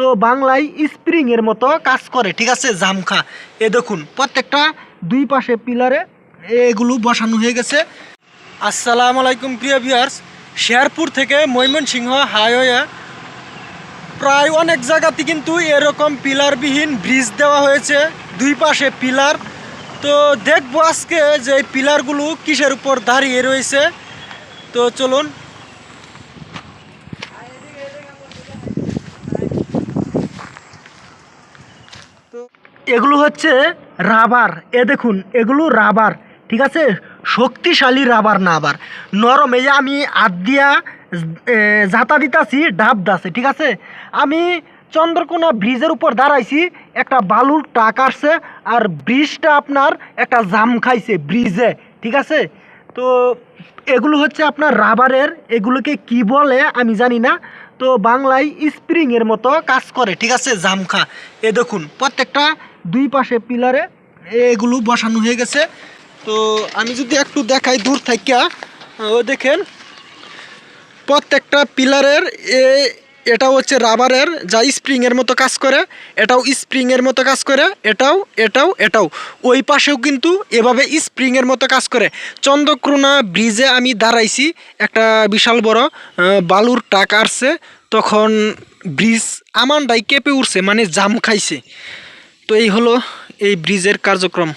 তো বাংলায় স্প্রিং এর মতো কাজ করে, ঠিক আছে? জামখা। এ দেখুন, প্রত্যেকটা দুই পাশে পিলারে এগুলো বসানো হয়ে গেছে। আসসালামু আলাইকুম, প্রিয় ভিউয়ার্স শেয়ারপুর থেকে ময়মনসিংহ হাইওয়ে প্রায় অনেক জায়গাতে কিন্তু এরকম পিলারবিহীন ব্রিজ দেওয়া হয়েছে, দুই পাশে পিলার। তো দেখব আজকে যে পিলারগুলো কিসের উপর দাঁড়িয়ে রয়েছে। তো চলুন তো এগুলো হচ্ছে রাবার। এ দেখুন, এগুলো রাবার, ঠিক আছে? শক্তিশালী রাবার না আবার। নরম, এই যে আমি হাত দিয়া জাতা দিতাছি, ডাব দাসে ঠিক আছে? আমি চন্দ্রকোনা ব্রিজের উপর দাঁড়াইছি, একটা বালুর টাক আসছে, আর ব্রিজটা আপনার একটা জাম খাইছে ব্রিজে, ঠিক আছে? তো এগুলো হচ্ছে আপনার রাবারের, এগুলোকে কি বলে আমি জানি না। তো বাংলায় স্প্রিংয়ের মতো কাজ করে, ঠিক আছে? জামখা এ দেখুন, প্রত্যেকটা দুই পাশে পিলারে এগুলো বসানো হয়ে গেছে। তো আমি যদি একটু দেখাই দূর থাকিয়া ও দেখেন, প্রত্যেকটা পিলারের এ এটা হচ্ছে রাবারের, যা স্প্রিংয়ের মতো কাজ করে, এটাও স্প্রিংয়ের মতো কাজ করে, এটাও এটাও এটাও। ওই পাশেও কিন্তু এভাবে স্প্রিংয়ের মতো কাজ করে। চন্দ্রক্রোনা ব্রিজে আমি দাঁড়াইছি, একটা বিশাল বড় বালুর টাক আসছে তখন ব্রিজ আমানটাই কেঁপে উঠছে মানে জাম খাইছে। তো এই হলো এই ব্রিজের কার্যক্রম।